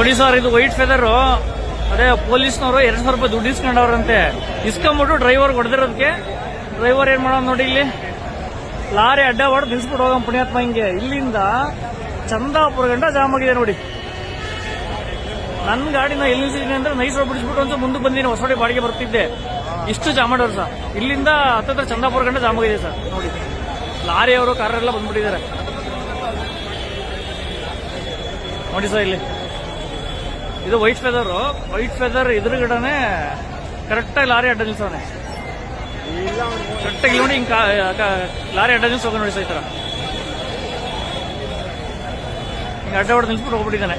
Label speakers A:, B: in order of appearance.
A: ನೋಡಿ ಸರ್, ಇದು white feather ಅದೇ ಪೊಲೀಸ್ನವರು ಎರಡು ಸಾವಿರ ರೂಪಾಯಿ ದುಡ್ಡು ಇಸ್ಕೊಂಡವ್ರಂತೆ. ಇಸ್ಕೊಂಬಿಟ್ಟು ಡ್ರೈವರ್ ಹೊಡೆದಿರೋದಕ್ಕೆ ಡ್ರೈವರ್ ಏನ್ ಮಾಡೋದು ನೋಡಿ ಇಲ್ಲಿ. ಲಾರಿ ಅಡ್ಡ ಹೊಡೆದು ನಿಲ್ಸ್ಬಿಟ್ಟು ಹೋಗಂ ಪುಣ್ಯಾತ್ಮ ಹಿಂಗೆ. ಇಲ್ಲಿಂದ ಚಂದಾಪುರ ಗಂಟ ಜಾಮ್ ಆಗಿದೆ ನೋಡಿ. ನನ್ನ ಗಾಡಿನ ಎಲ್ಲಿ ನಿಲ್ಸಿದ್ದೀನಿ ಅಂದ್ರೆ ನೈಸ್ ರೋಡ್ ಬಿಡಿಸ್ಬಿಟ್ಟು ಅಂತ ಮುಂದೆ ಬಂದಿನಿ ಹೊಸಡಿ ಬಾಡಿಗೆ ಬರ್ತಿದ್ದೆ. ಇಷ್ಟು ಜಾಮ್ ಮಾಡೋರು ಸರ್. ಇಲ್ಲಿಂದ ಹತ್ತತ್ರ ಚಂದಾಪುರ ಗಂಟ ಜಾಮ್ ಆಗಿದೆ ಸರ್, ನೋಡಿ. ಲಾರಿ ಅವರು ಕಾರೆಲ್ಲ ಬಂದ್ಬಿಟ್ಟಿದ್ದಾರೆ. ನೋಡಿ ಸರ್ ಇಲ್ಲಿ. ಇದು ವೈಟ್ ಫೆದರ್ ವೈಟ್ ಫೆದರ್ ಎದುರುಗಡೆನೆ ಕರೆಕ್ಟಾಗಿ ಲಾರಿ ಅಡ್ಡ ನಿಲ್ಸವನೆ. ಕರೆಕ್ಟಾಗಿ ನೋಡಿ ಹಿಂಗೆ ಲಾರಿ ಅಡ್ಡ ನಿಲ್ಸ್ ಹೋಗ ನೋಡಿ ಥರ ಹಿಂಗೆ ಅಡ್ಡ ಹೊಡೆದು ನಿಲ್ಸ್ಬಿಟ್ಟು ಹೋಗ್ಬಿಟ್ಟಿದ್ದಾನೆ.